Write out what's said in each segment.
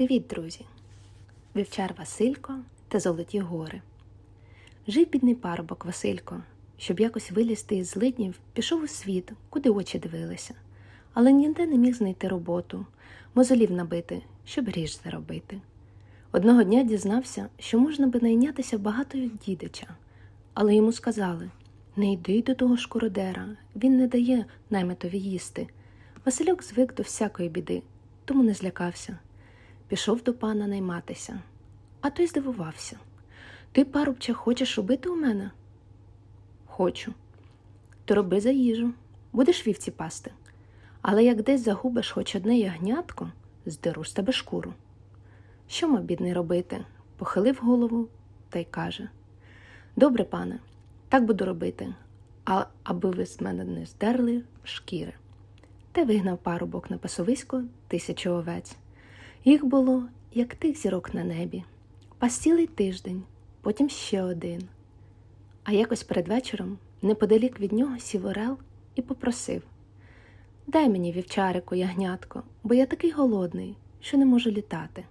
Привіт, друзі! Вівчар Василько та Золоті гори. Жив бідний парубок Василько, щоб якось вилізти із злиднів, пішов у світ, куди очі дивилися, але ніде не міг знайти роботу, мозолів набити, щоб гріш заробити. Одного дня дізнався, що можна би найнятися багатою дідича, але йому сказали не йди до того шкуродера, він не дає наймитові їсти. Васильок звик до всякої біди, тому не злякався. Пішов до пана найматися, а той здивувався. Ти, парубче, хочеш робити у мене? Хочу. То роби за їжу, будеш вівці пасти. Але як десь загубиш хоч одне ягнятко, здеру з тебе шкуру. Що ма, бідний, робити? Похилив голову та й каже: Добре, пане, так буду робити, а аби ви з мене не здерли шкіри. Та вигнав парубок на пасовисько тисячу овець. Їх було, як тих зірок на небі, пас цілий тиждень, потім ще один. А якось перед вечором, неподалік від нього сів орел і попросив Дай мені, вівчарику, ягнятко, бо я такий голодний, що не можу літати.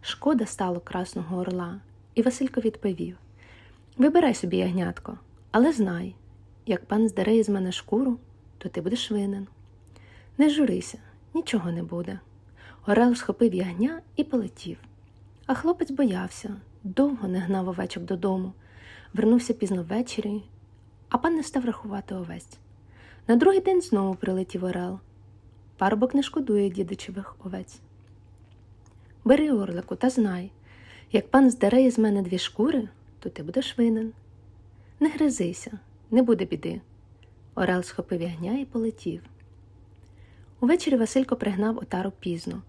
Шкода стало красного орла, і Василько відповів Вибирай собі, ягнятко, але знай, як пан здере із мене шкуру, то ти будеш винен. Не журися, нічого не буде. Орел схопив ягня і полетів. А хлопець боявся, довго не гнав овечок додому, вернувся пізно ввечері, а пан не став рахувати овець. На другий день знову прилетів орел. Парубок не шкодує дідичевих овець. Бери орлику та знай, як пан здере із мене дві шкури, то ти будеш винен. Не гризися, не буде біди. Орел схопив ягня і полетів. Увечері Василько пригнав отару пізно.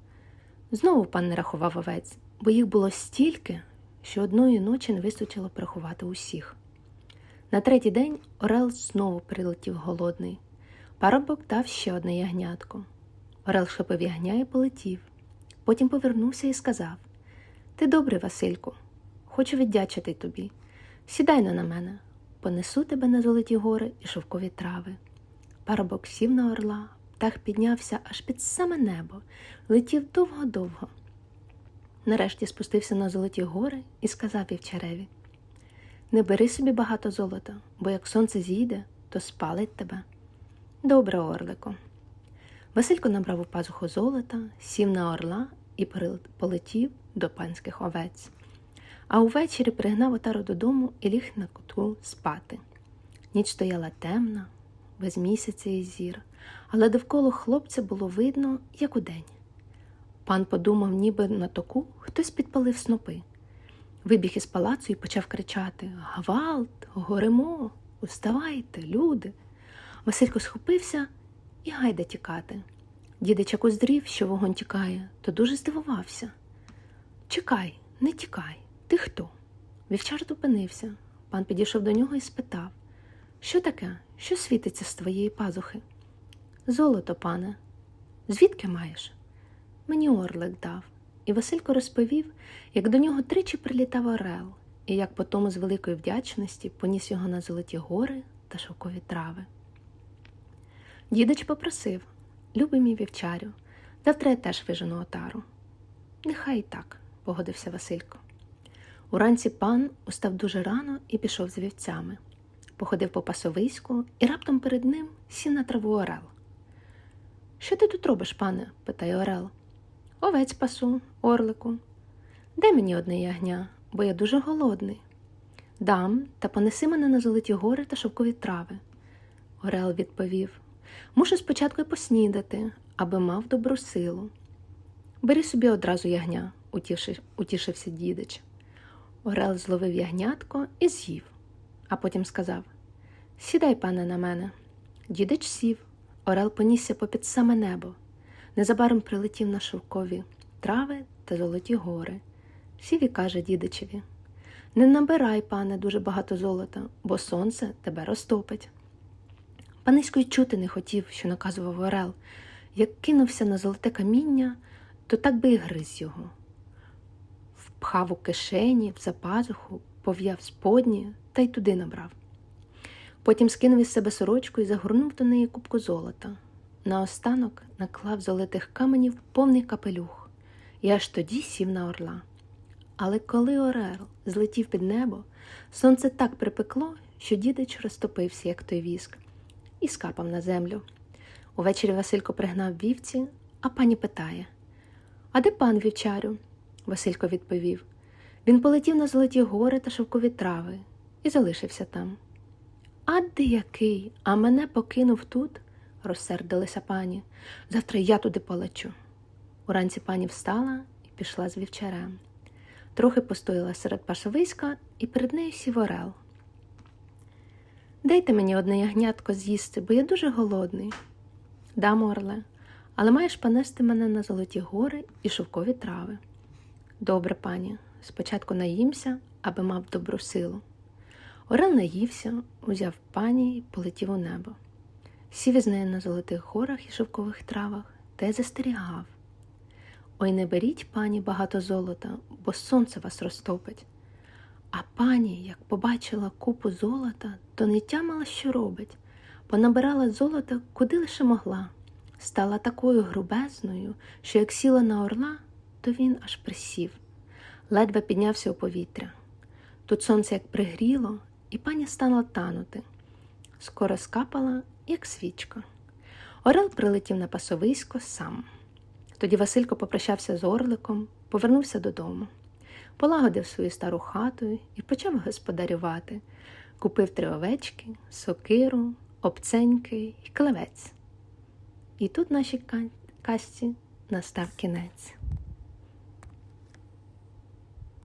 Знову пан не рахував овець, бо їх було стільки, що одної ночі не вистачило порахувати усіх. На третій день Орел знову прилетів голодний. Парубок дав ще одне ягнятко. Орел схопив ягня і полетів. Потім повернувся і сказав Ти добрий, Васильку, хочу віддячити тобі. Сідай на мене, понесу тебе на золоті гори і шовкові трави. Парубок сів на орла, птах піднявся аж під саме небо, летів довго-довго. Нарешті спустився на золоті гори і сказав вівчареві Не бери собі багато золота, бо як сонце зійде, то спалить тебе. Добре, орлико. Василько набрав у пазуху золота, сів на орла і полетів до панських овець. А увечері пригнав отару додому і ліг на коту спати. Ніч стояла темна, без місяця і зір, але довкола хлопця було видно, як удень. Пан подумав, ніби на току хтось підпалив снопи. Вибіг із палацу і почав кричати Гвалт, горемо, уставайте, люди. Василько схопився і гайда тікати. Дідич уздрів, що вогонь тікає, то дуже здивувався. Чекай, не тікай, ти хто? Вівчар зупинився. Пан підійшов до нього і спитав Що таке? Що світиться з твоєї пазухи? Золото, пане. Звідки маєш? Мені орлик дав. І Василько розповів, як до нього тричі прилітав орел, і як потому з великої вдячності поніс його на золоті гори та шовкові трави. Дідич попросив Любий мій вівчарю, завтра я теж вижену отару. Нехай і так, погодився Василько. Уранці пан устав дуже рано і пішов за вівцями. Походив по пасовиську і раптом перед ним сів на траву орел. Що ти тут робиш, пане? питає Орел. Овець пасу, орлику. Дай мені одне ягня, бо я дуже голодний. Дам та понеси мене на золоті гори та шовкові трави. Орел відповів Мушу спочатку й поснідати, аби мав добру силу. Бери собі одразу ягня, утішився дідич. Орел зловив ягнятко і з'їв, а потім сказав Сідай, пане, на мене. Дідич сів, Орел понісся попід саме небо. Незабаром прилетів на шовкові трави та золоті гори. Сів і каже дідичеві Не набирай, пане, дуже багато золота, бо сонце тебе розтопить. Панисько й чути не хотів, що наказував Орел. Як кинувся на золоте каміння, то так би і гриз його. Впхав у кишені, в запазуху, пов'яв сподні та й туди набрав. Потім скинув із себе сорочку і загорнув до неї кубку золота. Наостанок наклав золотих каменів повний капелюх і аж тоді сів на орла. Але коли Орел злетів під небо, сонце так припекло, що дідич розтопився, як той віск, і скапав на землю. Увечері Василько пригнав вівці, а пані питає А де пан вівчарю? Василько відповів. Він полетів на золоті гори та шовкові трави і залишився там. А де який? А мене покинув тут, розсердилася пані. Завтра я туди полечу. Уранці пані встала і пішла з вівчарем. Трохи постояла серед пашовиська, і перед нею сів орел. Дайте мені одне ягнятко з'їсти, бо я дуже голодний. Дам, орле, але маєш понести мене на золоті гори і шовкові трави. Добре, пані, спочатку наїмся, аби мав добру силу. Орел наївся, узяв пані і полетів у небо. Сів із нею на золотих горах і шовкових травах та й застерігав. Ой, не беріть, пані, багато золота, бо сонце вас розтопить. А пані, як побачила купу золота, то не тямила, що робить, понабирала золота куди лише могла. Стала такою грубезною, що як сіла на орла, то він аж присів, ледве піднявся у повітря. Тут сонце як пригріло, і пані стала танути. Скоро скапала, як свічка. Орел прилетів на пасовисько сам. Тоді Василько попрощався з орликом, повернувся додому, полагодив свою стару хату і почав господарювати. Купив три овечки, сокиру, обценьки і клевець. І тут нашій ка- казці настав кінець.